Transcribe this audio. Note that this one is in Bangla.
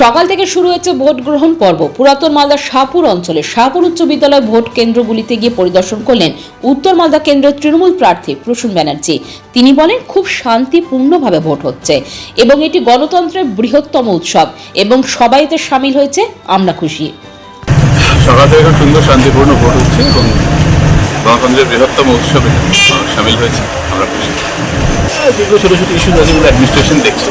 সকাল থেকে শুরু হয়েছে ভোট গ্রহণ পর্ব। পুরাতন মালদার শাহপুর অঞ্চলে শাহপুর উচ্চ বিদ্যালয় ভোট কেন্দ্রগুলিতে গিয়ে পরিদর্শন করলেন উত্তর মালদা কেন্দ্রের তৃণমূল প্রার্থী প্রসূন ব্যানার্জি। তিনি বলেন খুব শান্তিপূর্ণভাবে ভোট হচ্ছে এবং এটি গণতন্ত্রের বৃহত্তম উৎসব এবং সবাই এতে সামিল হয়েছে আমরা খুশি। সকাল থেকে সুন্দর শান্তিপূর্ণ ভোট হচ্ছে এবং গণতন্ত্রের বৃহত্তম উৎসবে সামিল হয়েছে আমরা খুশি। ছোটো ছোটো ইস্যু আছে যেগুলো অ্যাডমিনিস্ট্রেশন দেখছে।